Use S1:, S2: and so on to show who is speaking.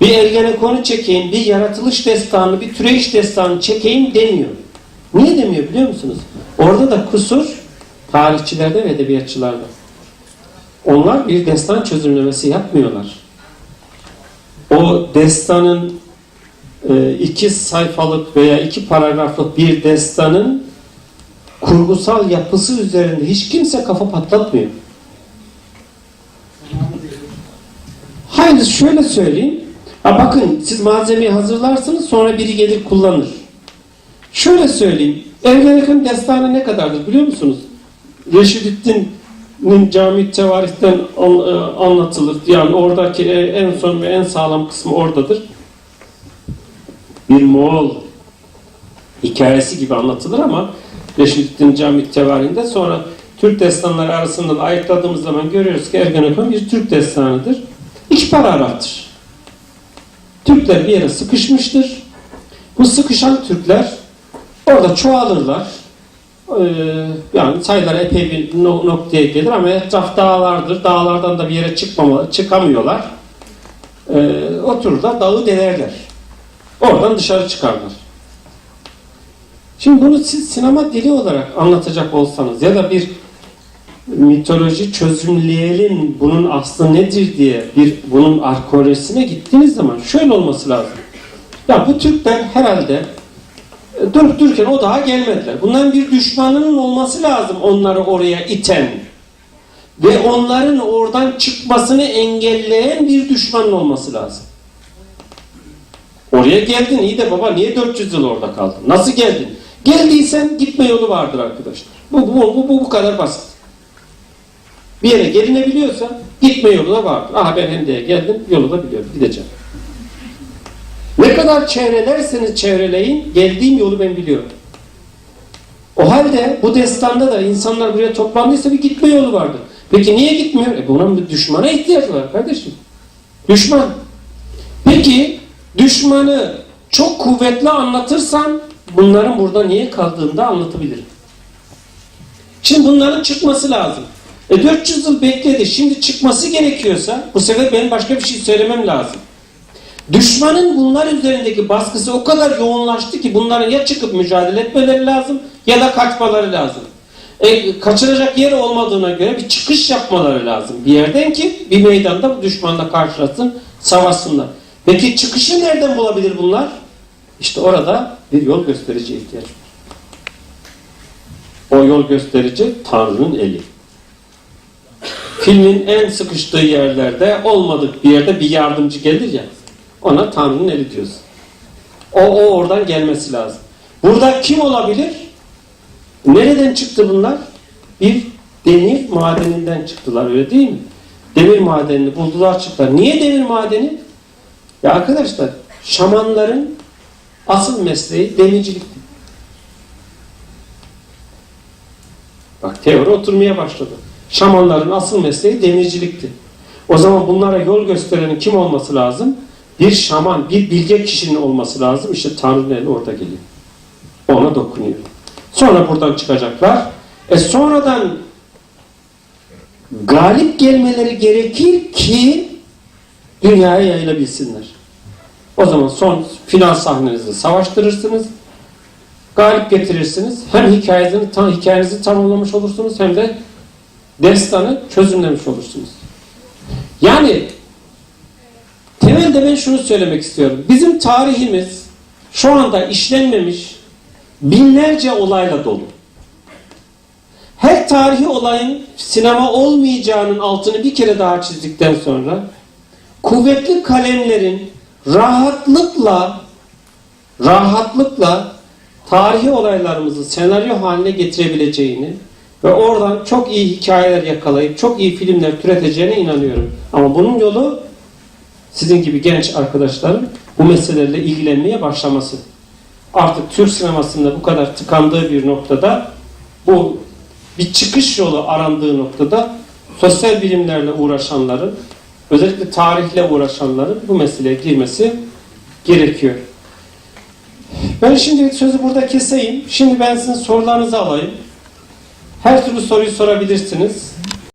S1: Bir Ergenekon'u çekeyim, bir yaratılış destanı, bir türeyiş destanı çekeyim demiyor. Niye demiyor biliyor musunuz? Orada da kusur tarihçilerde ve edebiyatçılarda. Onlar bir destan çözümlemesi yapmıyorlar. O destanın e, iki sayfalık veya iki paragraflık bir destanın kurgusal yapısı üzerinde hiç kimse kafa patlatmıyor. Hayır şöyle söyleyeyim. Ha bakın siz malzemeyi hazırlarsınız sonra biri gelir kullanır. Şöyle söyleyeyim. Ergenekon destanı ne kadardır biliyor musunuz? Reşidettin'in Cami Tevarih'ten e, anlatılır. Yani oradaki e, en son ve en sağlam kısmı oradadır. Bir Moğol hikayesi gibi anlatılır ama Reşidettin Cami Tevarih'inde sonra Türk destanları arasında da ayıkladığımız zaman görüyoruz ki Ergenekon bir Türk destanıdır. İki paragraftır. Türkler bir yere sıkışmıştır. Bu sıkışan Türkler orada çoğalırlar. Ee, yani sayıları epey bir no- noktaya gelir ama etraf dağlardır. Dağlardan da bir yere çıkmama, çıkamıyorlar. Ee, otururlar, dağı delerler. Oradan dışarı çıkarlar. Şimdi bunu siz sinema dili olarak anlatacak olsanız ya da bir mitoloji çözümleyelim bunun aslı nedir diye bir bunun arkeolojisine gittiğiniz zaman şöyle olması lazım. Ya bu Türkler herhalde e, durup dururken o daha gelmediler. Bunların bir düşmanının olması lazım onları oraya iten ve onların oradan çıkmasını engelleyen bir düşmanın olması lazım. Oraya geldin iyi de baba niye 400 yıl orada kaldın? Nasıl geldin? Geldiysen gitme yolu vardır arkadaşlar. Bu, bu, bu, bu, bu kadar basit. Bir yere gelinebiliyorsa gitme yolu da vardır. Aha ben Hende'ye geldim yolu da biliyorum gideceğim. Ne kadar çevrelerseniz çevreleyin geldiğim yolu ben biliyorum. O halde bu destanda da insanlar buraya toplandıysa bir gitme yolu vardır. Peki niye gitmiyor? E bunun bir düşmana ihtiyacı var kardeşim. Düşman. Peki düşmanı çok kuvvetli anlatırsan bunların burada niye kaldığını da anlatabilirim. Şimdi bunların çıkması lazım. E 400 yıl bekledi. Şimdi çıkması gerekiyorsa bu sefer benim başka bir şey söylemem lazım. Düşmanın bunlar üzerindeki baskısı o kadar yoğunlaştı ki bunların ya çıkıp mücadele etmeleri lazım ya da kaçmaları lazım. E, kaçıracak yeri olmadığına göre bir çıkış yapmaları lazım bir yerden ki bir meydanda bu düşmanla karşılaşsın, savaşsınlar. Peki çıkışı nereden bulabilir bunlar? İşte orada bir yol gösterici ihtiyaç var. O yol gösterici Tanrı'nın eli. Filmin en sıkıştığı yerlerde olmadık bir yerde bir yardımcı gelir ya ona Tanrı'nın eli diyoruz. O, o oradan gelmesi lazım. Burada kim olabilir? Nereden çıktı bunlar? Bir demir madeninden çıktılar öyle değil mi? Demir madenini buldular çıktılar. Niye demir madeni? Ya arkadaşlar şamanların asıl mesleği demircilikti. Bak teori oturmaya başladı. Şamanların asıl mesleği demircilikti. O zaman bunlara yol gösterenin kim olması lazım? Bir şaman, bir bilge kişinin olması lazım. İşte Tanrı'nın eli orada geliyor. Ona dokunuyor. Sonra buradan çıkacaklar. E sonradan galip gelmeleri gerekir ki dünyaya yayılabilsinler. O zaman son final sahnenizi savaştırırsınız. Galip getirirsiniz. Hem hikayenizi, hikayenizi tamamlamış olursunuz hem de destanı çözümlemiş olursunuz. Yani temelde ben şunu söylemek istiyorum. Bizim tarihimiz şu anda işlenmemiş binlerce olayla dolu. Her tarihi olayın sinema olmayacağının altını bir kere daha çizdikten sonra kuvvetli kalemlerin rahatlıkla rahatlıkla tarihi olaylarımızı senaryo haline getirebileceğini ve oradan çok iyi hikayeler yakalayıp çok iyi filmler türeteceğine inanıyorum. Ama bunun yolu sizin gibi genç arkadaşların bu meselelerle ilgilenmeye başlaması. Artık Türk sinemasında bu kadar tıkandığı bir noktada bu bir çıkış yolu arandığı noktada sosyal bilimlerle uğraşanların özellikle tarihle uğraşanların bu meseleye girmesi gerekiyor. Ben şimdi sözü burada keseyim. Şimdi ben sizin sorularınızı alayım. Her türlü soruyu sorabilirsiniz.